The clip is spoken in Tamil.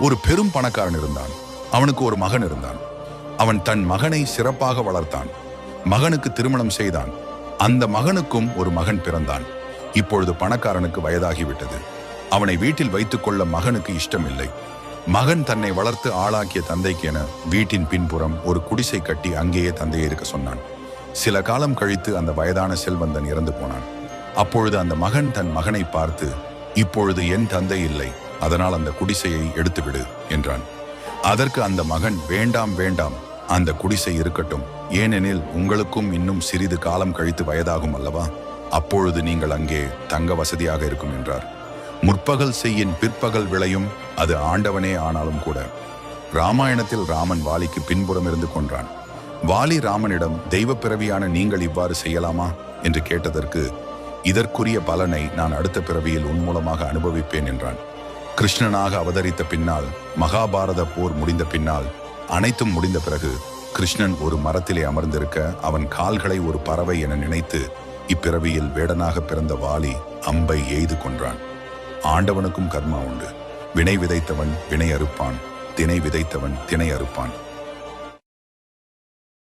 ஒரு பெரும் பணக்காரன் இருந்தான். அவனுக்கு ஒரு மகன் இருந்தான். அவன் தன் மகனை சிறப்பாக வளர்த்தான். மகனுக்கு திருமணம் செய்தான். அந்த மகனுக்கும் ஒரு மகன் பிறந்தான். இப்பொழுது பணக்காரனுக்கு வயதாகிவிட்டது. அவனை வீட்டில் வைத்துக்கொள்ள மகனுக்கு இஷ்டமில்லை. மகன் தன்னை வளர்த்து ஆளாக்கிய தந்தைக்கு என வீட்டின் பின்புறம் ஒரு குடிசை கட்டி அங்கேயே தந்தையை இருக்க சொன்னான். சில காலம் கழித்து அந்த வயதான செல்வந்தன் இறந்து போனான். அப்பொழுது அந்த மகன் தன் மகனை பார்த்து இப்பொழுது என் தந்தை இல்லை. அதனால் அந்த குடிசையை எடுத்துவிடு என்றான். அதற்கு அந்த மகன் வேண்டாம் வேண்டாம் அந்த குடிசை இருக்கட்டும். ஏனெனில் உங்களுக்கும் இன்னும் சிறிது காலம் கழித்து வயதாகும் அல்லவா? அப்பொழுது நீங்கள் அங்கே தங்க வசதியாக இருக்கும் என்றார். முற்பகல் செய்யின் பிற்பகல் விளையும் அது ஆண்டவனே ஆனாலும் கூட. ராமாயணத்தில் ராமன் வாலிக்கு பின்புறம் இருந்து கொன்றான். வாலி ராமனிடம் தெய்வ பிறவியான நீங்கள் இவ்வாறு செய்யலாமா? என்று கேட்டதற்கு இதற்குரிய பலனை நான் அடுத்த பிறவியில் உன் மூலமாக அனுபவிப்பேன் என்றான். கிருஷ்ணனாக அவதரித்த பின்னால் மகாபாரத போர் முடிந்த பின்னால் அனைத்தும் முடிந்த பிறகு கிருஷ்ணன் ஒரு மரத்திலே அமர்ந்திருக்க அவன் கால்களை ஒரு பறவை என நினைத்து இப்பிறவியில் வேடனாக பிறந்த வாலி அம்பை எய்து கொன்றான். ஆண்டவனுக்கும் கர்மா உண்டு. வினை விதைத்தவன் வினை அறுப்பான் தினை விதைத்தவன் தினை அறுப்பான்.